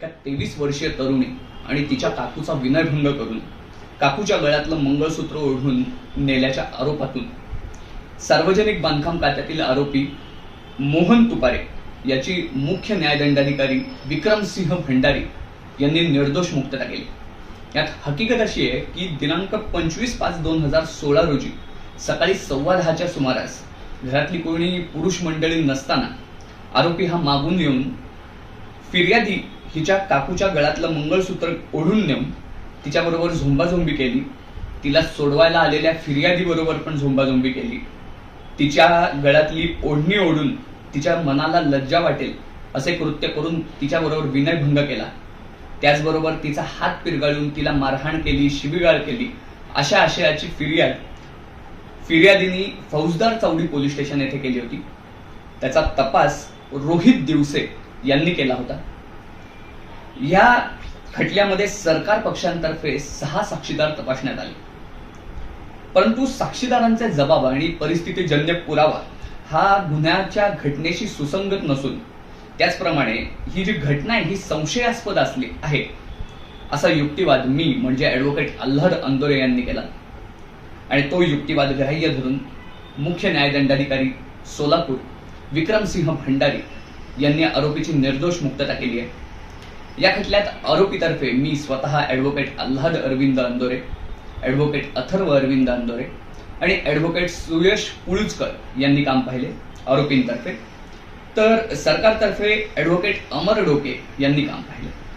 एका तेवीस वर्षीय तरुणी आणि तिच्या काकूचा विनयभंग करून काकूच्या गळ्यातलं मंगळसूत्र ओढून नेल्याच्या आरोपातून सार्वजनिक बांधकाम खात्यातील आरोपी मोहन तुपारे याची मुख्य न्यायदंडाधिकारी विक्रमसिंह भंडारी यांनी निर्दोष मुक्तता केली. यात हकीकत अशी आहे की दिनांक पंचवीस पाच दोन हजार सोळा रोजी सकाळी सव्वा दहाच्या सुमारास घरातली कोणी पुरुष मंडळी नसताना आरोपी हा मागून येऊन फिर्यादी हिच्या काकूच्या गळ्यातलं मंगळसूत्र ओढून नेऊन तिच्याबरोबर झोंबाझोंबी केली. तिला सोडवायला आलेल्या फिर्यादीबरोबर पण झोंबाझोंबी केली. तिच्या गळ्यातली ओढणी ओढून तिच्या मनाला लज्जा वाटेल असे कृत्य करून तिच्याबरोबर विनयभंग केला. त्याचबरोबर तिचा हात पिरगाळून तिला मारहाण केली शिबिगाळ केली. अशा आशयाची फिर्याद फिर्यादीनी फौजदार चौडी पोलीस स्टेशन येथे केली होती. त्याचा तपास रोहित दिवसे यांनी केला होता. या खटल्यामध्ये सरकार पक्षांतर्फे सहा साक्षीदार तपासण्यात आले. परंतु साक्षीदारांचे जबाब आणि परिस्थितीजन्य पुरावा हा गुन्ह्याच्या घटनेशी सुसंगत नसून त्याचप्रमाणे ही जी घटना आहे ही संशयास्पद असली आहे असा युक्तिवाद मी म्हणजे ऍडव्होकेट अल्हद अंदोरे यांनी केला. आणि तो युक्तिवाद ग्राह्य धरून मुख्य न्यायदंडाधिकारी सोलापूर विक्रमसिंह भंडारी यांनी आरोपीची निर्दोष मुक्तता केली आहे. या खटल्यात आरोपीतर्फे मी स्वतः ऍडव्होकेट अल्हाद अरविंद अंदोरे ऍडव्होकेट अथर्व अरविंद अंदोरे आणि ऍडव्होकेट सुयश पुळुजकर यांनी काम पाहिले आरोपींतर्फे. तर सरकारतर्फे ऍडव्होकेट अमर डोके यांनी काम पाहिले.